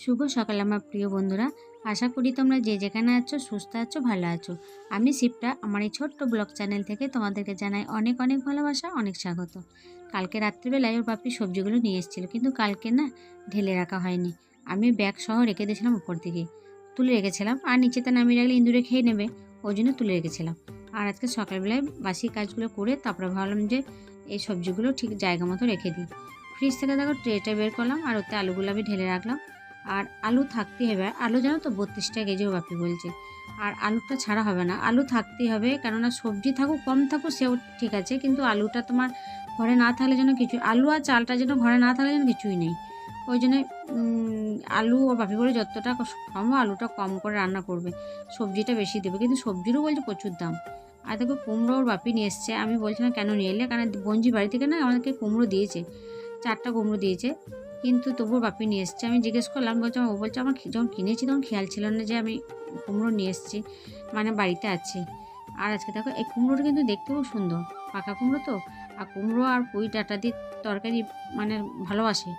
শুভ সকাল আমার প্রিয় বন্ধুরা। আশা করি তোমরা যে যেখানে আছো, সুস্থ আছো, ভালো আছো। আমি শিবটা আমার এই ছোট্ট ব্লগ চ্যানেল থেকে তোমাদেরকে জানাই অনেক অনেক ভালোবাসা, অনেক স্বাগত। কালকে রাত্রিবেলায় ওর বাপি সবজিগুলো নিয়ে এসেছিল, কিন্তু কালকে না ঢেলে রাখা হয়নি। আমি ব্যাগ সহ রেখে দিয়েছিলাম উপর দিকে। তুলে রেখেছিলাম আর নিচেতে নামিয়ে রাখলে ইঁদুরে খেয়ে নেবে, ওই জন্য তুলে রেখেছিলাম। আর আজকে সকালবেলায় বাসি কাজগুলো করে তারপরে ভাবলাম যে এই সবজিগুলো ঠিক জায়গা মতো রেখে দিই। ফ্রিজ থেকে দেখো ট্রেটা বের করলাম আর ওতে আলুগুলো আমি ঢেলে রাখলাম। আর আলু থাকতেই হবে। আলু জানো তো, বত্রিশটা কেজিও বাপি বলছে। আর আলুটা ছাড়া হবে না। আলু থাকতেই হবে, কেননা সবজি থাকুক, কম থাকুক, সেও ঠিক আছে। কিন্তু আলুটা তোমার ঘরে না থাকলে যেন কিছু আলু আর চালটা যেন ঘরে না থাকলে যেন কিছুই নেই। ওই জন্য আলু ও বাপি বলে যতটা সম্ভব আলুটা কম করে রান্না করবে। সবজিটা বেশি দেবে। কিন্তু সবজিরও বলছে প্রচুর দাম। আর দেখো, কুমড়ো ওর বাপি নিয়ে এসছে। আমি বলছিলাম, কেন নিয়ে এলে? কারণ বঞ্জি বাড়ি থেকে না আমাদেরকে কুমড়ো দিয়েছে। চারটা কুমড়ো দিয়েছে। কিন্তু তবুও বাপি নিয়ে এসছে। আমি জিজ্ঞেস করলাম, বলছে, ও বলছে, আমার যখন কিনেছি তখন খেয়াল ছিল না যে আমি কুমড়ো নিয়ে এসেছি। মানে বাড়িতে আছে। আর আজকে দেখো, এই কুমড়োটা কিন্তু দেখতেও সুন্দর। পাকা কুমড়ো তো। আর কুমড়ো আর পুঁই ডাটা দিয়ে তরকারি মানে ভালোবাসে।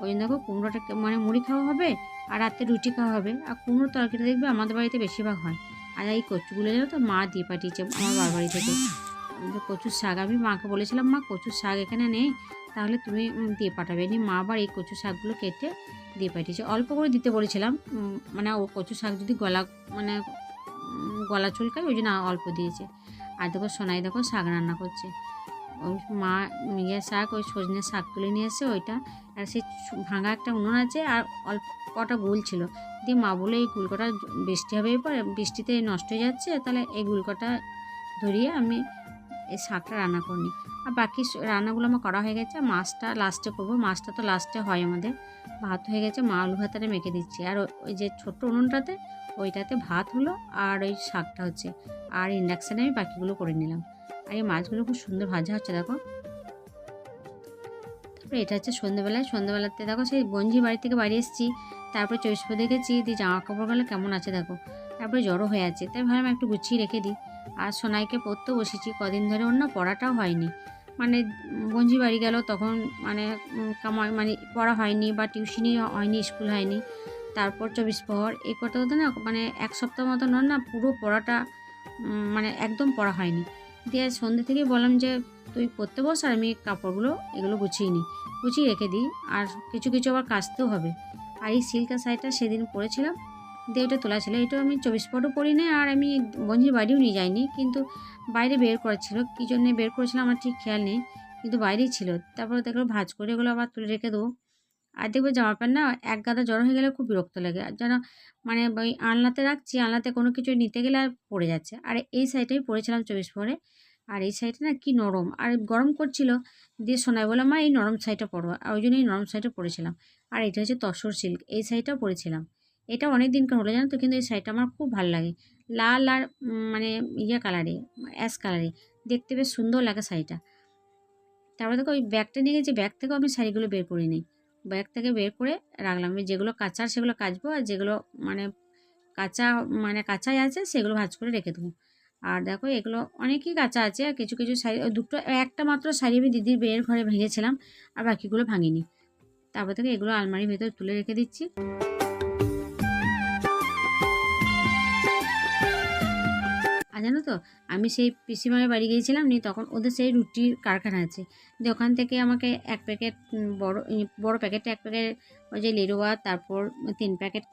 ওই জন্য দেখো, কুমড়োটা মানে মুড়ি খাওয়া হবে আর রাতে রুটি খাওয়া হবে। আর কুমড়োর তরকারি দেখবে আমাদের বাড়িতে বেশিরভাগ হয়। আর এই কচুগুলো যেন তো, মা দিয়ে পাঠিয়েছে আমার বাড়ি থেকে। কচুর শাক? আমি মাকে বলেছিলাম, মা, কচুর শাক এখানে নেই। তাহলে তুমি দিয়ে পাঠাবে। নি মা আবার এই কচু শাকগুলো কেটে দিয়ে পাঠিয়েছে। অল্প করে দিতে বলেছিলাম মানে ও কচু শাক যদি গলা মানে গলা চুলকায়, ওই জন্য অল্প দিয়েছে। আর দেখো সোনাই দেখো শাক রান্না করছে। ওই মা ইয়ে শাক, ওই সজনে শাক তুলে নিয়ে এসে ওইটা। আর সেই ভাঙা একটা উনুন আছে, আর অল্প কটা গুল ছিল। দিয়ে মা বলে, এই গুলকটা বৃষ্টি হবে এরপর, বৃষ্টিতে নষ্ট হয়ে যাচ্ছে, তাহলে এই গুলকটা ধরিয়ে আমি এই শাকটা রান্না করিনি আর বাকি রান্নাগুলো আমার করা হয়ে গেছে। মাছটা লাস্টে করব। মাছটা তো লাস্টে হয় আমাদের। ভাত হয়ে গেছে, মা আলু ভাতাটা মেখে দিচ্ছি। আর ওই যে ছোট্ট উনুনটাতে, ওইটাতে ভাত হলো আর ওই শাকটা হচ্ছে। আর ইন্ডাকশানে আমি বাকিগুলো করে নিলাম। আর এই মাছগুলো খুব সুন্দর ভাজা হচ্ছে, দেখো। তারপরে এটা হচ্ছে সন্ধ্যেবেলায় সন্ধ্যেবেলাতে দেখো, সেই বঞ্জি বাড়ি থেকে বাড়ি এসেছি। তারপরে চব্বিশ দেখেছি দিয়ে জামা কাপড়গুলো কেমন আছে দেখো? তারপরে জড়ো হয়ে আছে। তাই ভাবলাম একটু গুছিয়ে রেখে দিই। আর সোনাইকে পড়তেও বসেছি। কদিন ধরে ওর না পড়াটাও হয়নি। মানে বঞ্জি বাড়ি গেল, তখন মানে কামাই মানে পড়া হয়নি বা টিউশনই হয়নি, স্কুল হয়নি। তারপর চব্বিশ পর এই করতে করতে না মানে এক সপ্তাহ মতো নয় না, পুরো পড়াটা মানে একদম পড়া হয়নি। দিয়ে সন্ধ্যে থেকে বললাম যে, তুই পড়তে বস আর আমি কাপড়গুলো, এগুলো গুছিয়ে নিই। গুছিয়ে রেখে দিই, আর কিছু কিছু আবার কাচতেও হবে। আর এই সিল্কের শাড়িটা সেদিন পরেছিলাম দিয়ে তোলা ছিল। এটা আমি চব্বিশ পটও পরি না আর আমি বঞ্জির বাড়িও নিয়ে যাইনি। কিন্তু বাইরে বের করেছিল। কী জন্যে বের করেছিলাম আমার ঠিক খেয়াল নেই। কিন্তু বাইরেই ছিল। তারপরে দেখল ভাজ করে এগুলো আবার তুলে রেখে দেবো। আর দেখব জামা প্যান্ট না এক গাদা জড়ো হয়ে গেলে খুব বিরক্ত লাগে। আর যেন মানে ওই আনলাতে রাখছি, আলনাতে কোনো কিছু নিতে গেলে আর পড়ে যাচ্ছে। আর এই শাড়িটাই পরেছিলাম চব্বিশ পরে। আর এই শাড়িটা না কি নরম। আর গরম করছিল দিয়ে শোনায় বললাম মা, এই নরম শাড়িটা পরো। আর ওই জন্য এই নরম শাড়িটা পরেছিলাম। আর এটা হচ্ছে তসর সিল্ক এই শাড়িটাও পরেছিলাম। এটা অনেক দিনকার হলো জানো তো? কিন্তু এই শাড়িটা আমার খুব ভালো লাগে। লাল আর মানে ইয়ে কালারে অ্যাশ কালারে দেখতে বেশ সুন্দর লাগে শাড়িটা। তারপরে দেখো ওই ব্যাগটা নিয়ে গেছি, ব্যাগ থেকেও আমি শাড়িগুলো বের করে নিই ব্যাগ থেকে বের করে রাখলাম। আমি যেগুলো কাঁচার সেগুলো কাচবো আর যেগুলো মানে কাঁচা মানে কাঁচাই আছে সেগুলো ভাজ করে রেখে দেবো। আর দেখো এগুলো অনেকই কাঁচা আছে আর কিছু কিছু শাড়ি দুটো, একটা মাত্র শাড়ি আমি দিদির বিয়ের ঘরে ভেঙেছিলাম আর বাকিগুলো ভাঙিনি। তারপর থেকে এগুলো আলমারির ভেতরে তুলে রেখে দিচ্ছি। জানো তো? আমি সেই পিসিমায়ের বাড়ি গিয়েছিলাম নি তখন ওদের সেই রুটির কারখানা আছে। দিয়ে ওখান থেকে আমাকে এক প্যাকেট বড় বড় প্যাকেটে এক প্যাকেট ওই যে লেরোয়া তারপর তিন প্যাকেট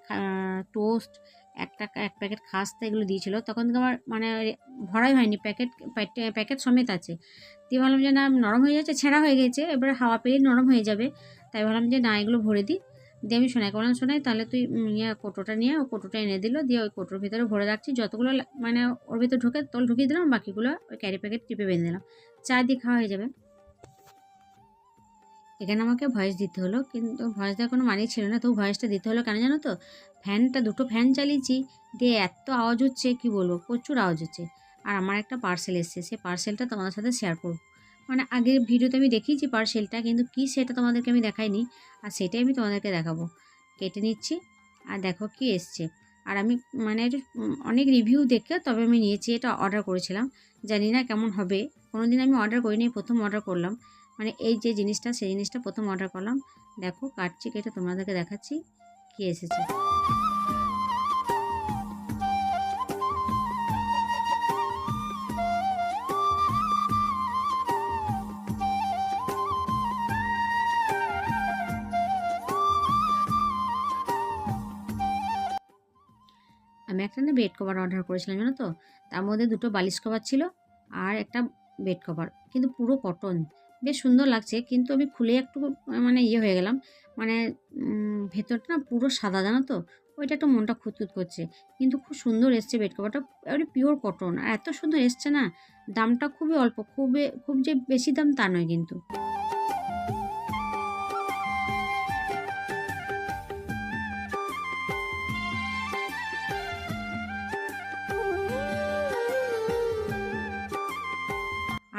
টোস্ট একটা এক প্যাকেট খাস্তা এগুলো দিয়েছিলো। তখন আমার মানে ভরাই হয়নি, প্যাকেট প্যাকেট সমেত আছে। দিয়ে ভাবলাম যে না, নরম হয়ে যাচ্ছে, ছেঁড়া হয়ে গেছে, এবারে হাওয়া পেলেই নরম হয়ে যাবে। তাই ভাবলাম যে না, এগুলো ভরে দিই। দিয়ে আমি শোনাই করলাম শোনাই তাহলে তুই ইয়ে কোটোটা নিয়ে ও কোটোটা এনে দিল, দিয়ে ওই কোটোর ভিতরে ভরে রাখছি। যতগুলো মানে ওর ভিতরে ঢুকে তল ঢুকিয়ে দিলাম, বাকিগুলো ওই ক্যারি প্যাকেট টিপে বেঁধে দিলাম চা দিয়ে খাওয়া হয়ে যাবে। এখানে আমাকে ভয়েস দিতে হলো, কিন্তু ভয়েস দেওয়ার কোনো মানেই ছিল না তো ভয়েসটা দিতে হলো কেন জানো তো? ফ্যানটা দুটো ফ্যান চালিয়েছি, দিয়ে এত আওয়াজ হচ্ছে, কি বলব? প্রচুর আওয়াজ হচ্ছে। আর আমার একটা পার্সেল এসছে, সেই পার্সেলটা তোমাদের সাথে শেয়ার করব। মানে আগের ভিডিওতে আমি দেখিয়েছি পার্সেলটা কিন্তু কি সেটা তোমাদেরকে আমি দেখাইনি, আর সেটাই আমি তোমাদেরকে দেখাবো। কেটে নিচ্ছি, আর দেখো কি এসছে। আর আমি মানে অনেক রিভিউ দেখে তবে আমি নিয়েছি, এটা অর্ডার করেছিলাম। জানি না কেমন হবে। কোনো দিন আমি অর্ডার করিনি, প্রথম অর্ডার করলাম। মানে এই যে জিনিসটা, সেই জিনিসটা প্রথম অর্ডার করলাম। দেখো, কাটছি, কেটে তোমাদেরকে দেখাচ্ছি খেয়ে এসেছে। একটা না বেড কভার অর্ডার করেছিলাম, জানো তো? তার মধ্যে দুটো বালিশ কভার ছিল আর একটা বেড কভার কিন্তু পুরো কটন বেশ সুন্দর লাগছে, কিন্তু আমি খুলে একটু মানে ইয়ে হয়ে গেলাম। মানে ভেতরটা না পুরো সাদা, জানো তো? ওইটা একটু মনটা খুঁতখুত করছে। কিন্তু খুব সুন্দর এসছে বেড কভারটা এবারে পিওর কটন আর এত সুন্দর এসছে না, দামটা খুবই অল্প, খুবই, খুব যে বেশি দাম তা নয় কিন্তু।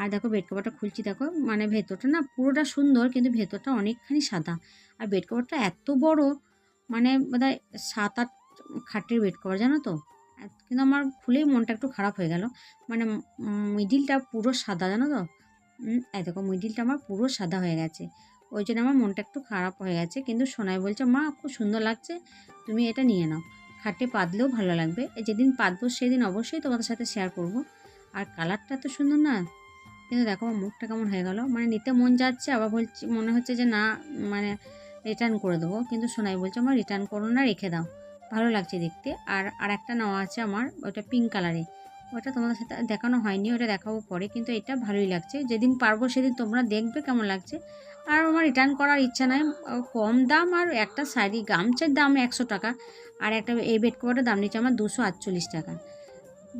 আর দেখো বেড কভারটা খুলছি, দেখো মানে ভেতরটা না পুরোটা সুন্দর, কিন্তু ভেতরটা অনেকখানি সাদা। আর বেড কভারটা এত বড় মানে বোধহয় সাত আট খাটের বেড কভার জানো তো? কিন্তু আমার খুলেই মনটা একটু খারাপ হয়ে গেল। মানে মিডিলটা পুরো সাদা, জানো তো? এই দেখো মিডিলটা আমার পুরো সাদা হয়ে গেছে। ওই জন্য আমার মনটা একটু খারাপ হয়ে গেছে, কিন্তু সোনাই বলছে, মা, খুব সুন্দর লাগছে, তুমি এটা নিয়ে নাও। খাটে পাতলেও ভালো লাগবে। যেদিন পাতবো, সেদিন অবশ্যই তোমাদের সাথে শেয়ার করব। আর কালারটা এত সুন্দর না কিন্তু দেখো মুখটা কেমন হয়ে গেল। মানে নিতে মন যাচ্ছে, আবার বলছি, মনে হচ্ছে যে না মানে রিটার্ন করে দেবো। কিন্তু সোনাই বলছে আমার রিটার্ন করো না, রেখে দাও। ভালো লাগছে দেখতে। আর আর একটা নেওয়া আছে আমার, ওটা পিঙ্ক কালারে ওটা তোমাদের সাথে দেখানো হয়নি, ওটা দেখাবো পরে। কিন্তু এটা ভালোই লাগছে। যেদিন পারব সেদিন তোমরা দেখবে কেমন লাগছে। আর আমার রিটার্ন করার ইচ্ছা নাই। কম দাম, আর একটা শাড়ি, গামছার দাম একশো টাকা। আর একটা এই বেড কভারের দাম নিচ্ছে আমার দুশো আটচল্লিশ টাকা।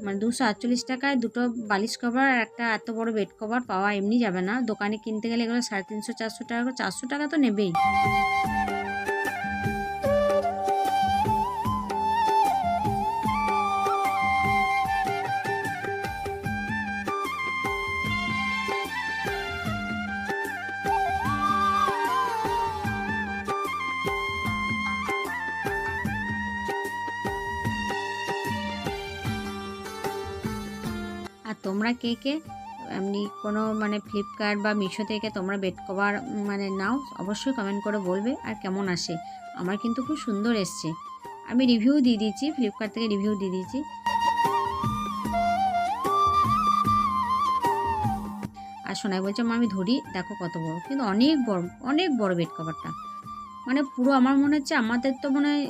মানে দুশো আটচল্লিশ টাকায় দুটো বালিশ কভার আর একটা এত বড় বেড কভার পাওয়া এমনি যাবে না। দোকানে কিনতে গেলে এগুলো সাড়ে তিনশো, চারশো টাকা চারশো টাকা তো নেবেই। তোমরা কে কে? এমনি কোনো মানে ফ্লিপকার্ট বা মিশো থেকে তোমরা বেড কভার মানে নাও, অবশ্যই কমেন্ট করে বলবে আর কেমন আসে। আমার কিন্তু খুব সুন্দর এসছে। আমি রিভিউ দিয়ে দিয়েছি ফ্লিপকার্ট থেকে রিভিউ দিয়ে দিয়েছি। আর সোনাই বলছে আমি ধরি, দেখো কত বড়। কিন্তু অনেক বড় অনেক বড় বেড কভারটা মানে পুরো আমার মনে হচ্ছে আমাদের তো মনে হয়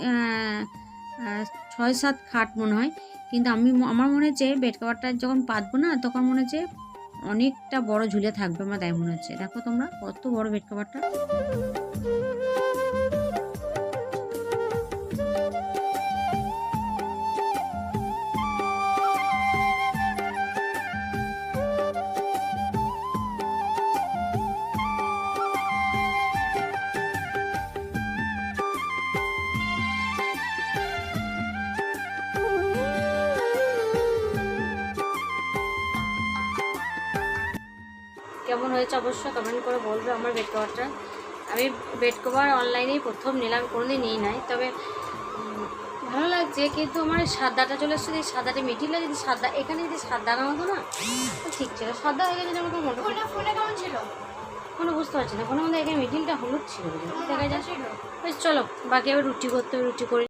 ছয় সাত খাট মনে হয়। কিন্তু আমি আমার মনে হচ্ছে বেড কভারটা যখন পাতবো না, তখন মনে হচ্ছে অনেকটা বড় ঝুলে থাকবে আমার, তাই মনে হচ্ছে। দেখো তোমরা কত বড় বেড কভারটা। হয়েছে অবশ্যই কমেন্ট করে বলবে আমার বেড কভারটা আমি বেড কভার অনলাইনেই প্রথম নিলাম কোনোদিন নিই নাই। তবে ভালো লাগছে কিন্তু আমার সাদাটা চলে এসছে এই সাদাটা মিডিলে যদি সাদা এখানে যদি সাদা না হতো না ঠিক ছিল। সাদা হয়ে গেছে আমাকে মনে ফোনে ফোনে কেমন ছিল? কোনো বুঝতে পারছি না। কোনো মধ্যে এখানে মিডিলটা হলুদ ছিল। বুঝলি? দেখা যাচ্ছে চলো বাকি আবার রুটি করতে হবে রুটি করে